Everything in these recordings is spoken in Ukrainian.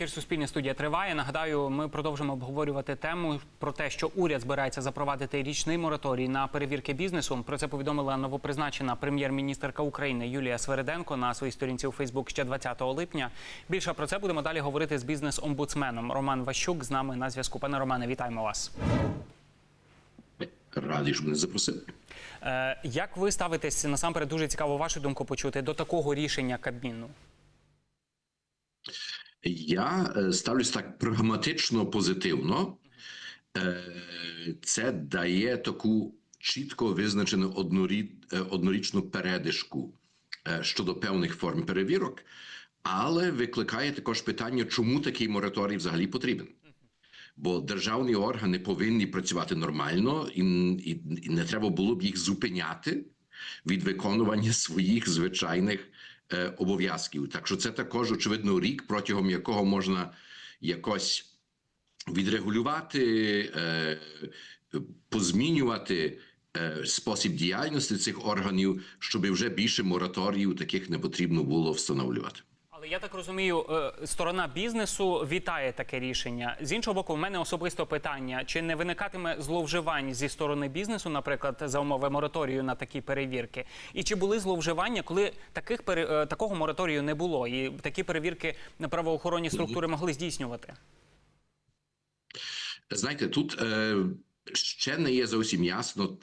Ефір Суспільне студія триває. Нагадаю, ми продовжимо обговорювати тему про те, що уряд збирається запровадити річний мораторій на перевірки бізнесу. Про це повідомила новопризначена прем'єр-міністерка України Юлія Свериденко на своїй сторінці у Фейсбук ще 20 липня. Більше про це будемо далі говорити з бізнес-омбудсменом. Роман Ващук з нами на зв'язку. Пане Романе, вітаємо вас. Радий, що мене запросили. Е, як ви ставитесь насамперед? Дуже цікаво вашу думку почути до такого рішення Кабміну. Я е, ставлюсь так прагматично позитивно. Е, Це дає таку чітко визначену е, однорічну передишку щодо певних форм перевірок, але викликає також питання, чому такий мораторій взагалі потрібен. Бо державні органи повинні працювати нормально, і, і, і не треба було б їх зупиняти від виконування своїх звичайних е, обов'язків. Так що це також очевидно рік, протягом якого можна якось відрегулювати, е, позмінювати е, спосіб діяльності цих органів, щоб вже більше мораторіїв таких не потрібно було встановлювати. Я так розумію, е, сторона бізнесу вітає таке рішення. З іншого боку, в мене особисто питання: чи не виникатиме зловживань зі сторони бізнесу, наприклад, за умови мораторію на такі перевірки? І чи були зловживання, коли таких е, такого мораторію не було, і такі перевірки на правоохоронні структури могли здійснювати? Знаєте, тут е, ще не є зовсім ясно,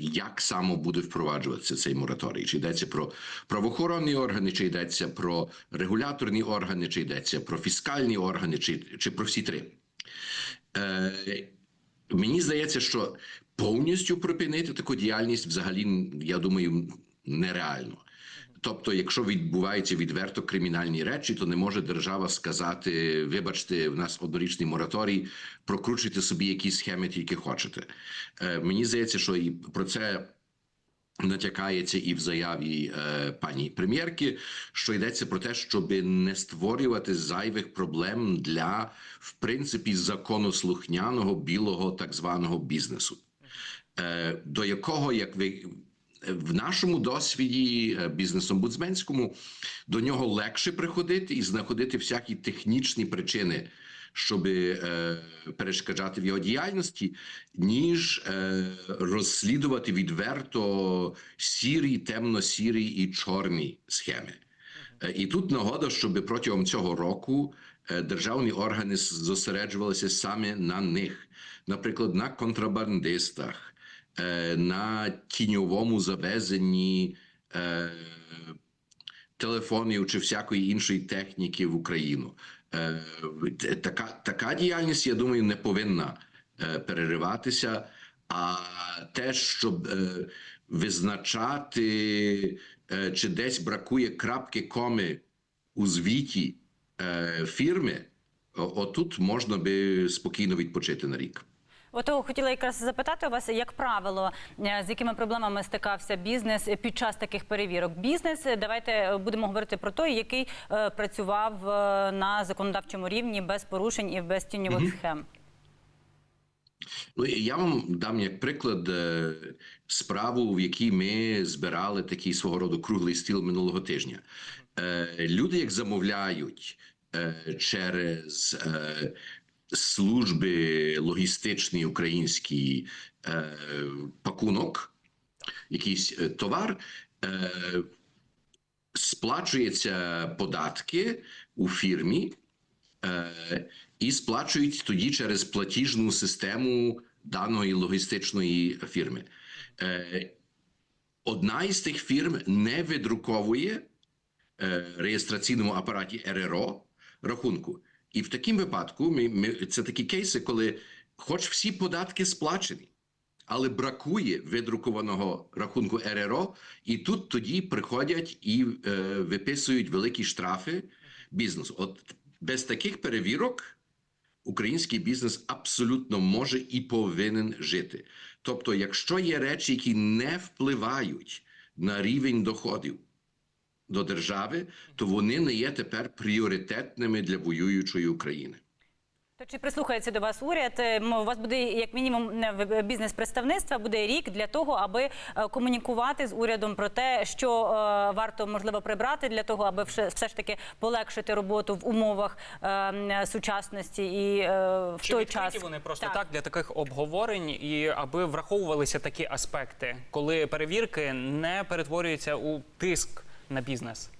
як саме буде впроваджуватися цей мораторій. Чи йдеться про правоохоронні органи, чи йдеться про регуляторні органи, чи йдеться про фіскальні органи, чи, чи про всі три. Е, мені здається, що повністю припинити таку діяльність взагалі, я думаю, нереально. Тобто, якщо відбуваються відверто кримінальні речі, то не може держава сказати: вибачте, в нас однорічний мораторій, прокручуйте собі які схеми тільки хочете. Е, мені здається, що і про це. Натякається і в заяві е, пані прем'єрки, що йдеться про те, щоб не створювати зайвих проблем для в принципі законослухняного білого так званого бізнесу, е, до якого, як ви в нашому досвіді е, бізнес-омбудсменському до нього легше приходити і знаходити всякі технічні причини, щоб е, перешкоджати в його діяльності, ніж е, розслідувати відверто сірі, темно-сірі і чорні схеми. Е, І тут нагода, щоб протягом цього року е, державні органи зосереджувалися саме на них, наприклад, на контрабандистах, на тіньовому завезенні е, телефонів чи всякої іншої техніки в Україну. Е, Така, така діяльність, я думаю, не повинна е, перериватися. А те, щоб е, визначати, е, чи десь бракує крапки коми у звіті е, фірми, отут можна би спокійно відпочити на рік. Ото хотіла якраз запитати у вас, як правило, е, з якими проблемами стикався бізнес під час таких перевірок. Бізнес, е, давайте е, будемо говорити про той, який працював на законодавчому рівні без порушень і без тіньових схем. Ну, я вам дам як приклад справу, в якій ми збирали такий свого роду круглий стіл минулого тижня. Люди, як замовляють через служби логістичні українські е, пакунок, якийсь е, товар. Е, Сплачуються податки у фірмі, е, і сплачують тоді через платіжну систему даної логістичної фірми. Е, одна із тих фірм не видруковує е, реєстраційному апараті РРО рахунку. І в такому випадку ми, ми, це такі кейси, коли хоч всі податки сплачені, але бракує видрукованого рахунку РРО, і тут тоді приходять і е, виписують великі штрафи бізнесу. От без таких перевірок український бізнес абсолютно може і повинен жити. Тобто, якщо є речі, які не впливають на рівень доходів до держави, то вони не є тепер пріоритетними для воюючої України. То чи прислухається до вас уряд? Е, У вас буде як мінімум в- бізнес представництва буде рік для того, аби е, комунікувати з урядом про те, що е, варто можливо прибрати для того, аби все, ж таки полегшити роботу в умовах сучасності і в Чи той час вони просто так. для таких обговорень, і аби враховувалися такі аспекти, коли перевірки не перетворюються у тиск на бізнес?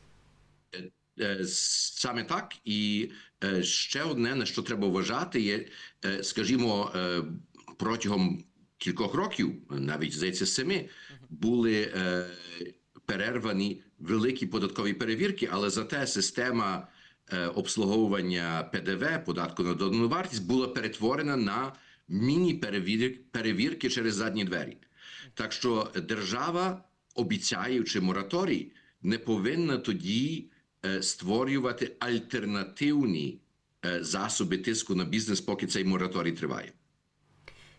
Е, Саме так, і е, ще одне на що треба вважати, є, е, скажімо, е, протягом кількох років, навіть здається, семи, були е, перервані великі податкові перевірки, але зате система е, обслуговування ПДВ, податку на додану вартість, була перетворена на міні-перевірки через задні двері. Так що держава, обіцяючи мораторій, не повинна тоді е, створювати альтернативні е, засоби тиску на бізнес, поки цей мораторій триває.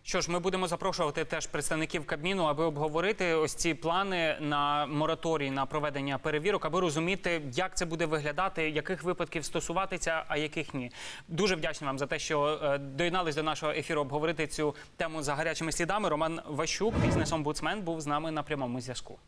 Що ж, ми будемо запрошувати теж представників Кабміну, аби обговорити ось ці плани на мораторій на проведення перевірок, аби розуміти, як це буде виглядати, яких випадків стосуватися, а яких ні. Дуже вдячний вам за те, що е, доєднались до нашого ефіру обговорити цю тему за гарячими слідами. Роман Ващук, бізнес-омбудсмен, був з нами на прямому зв'язку.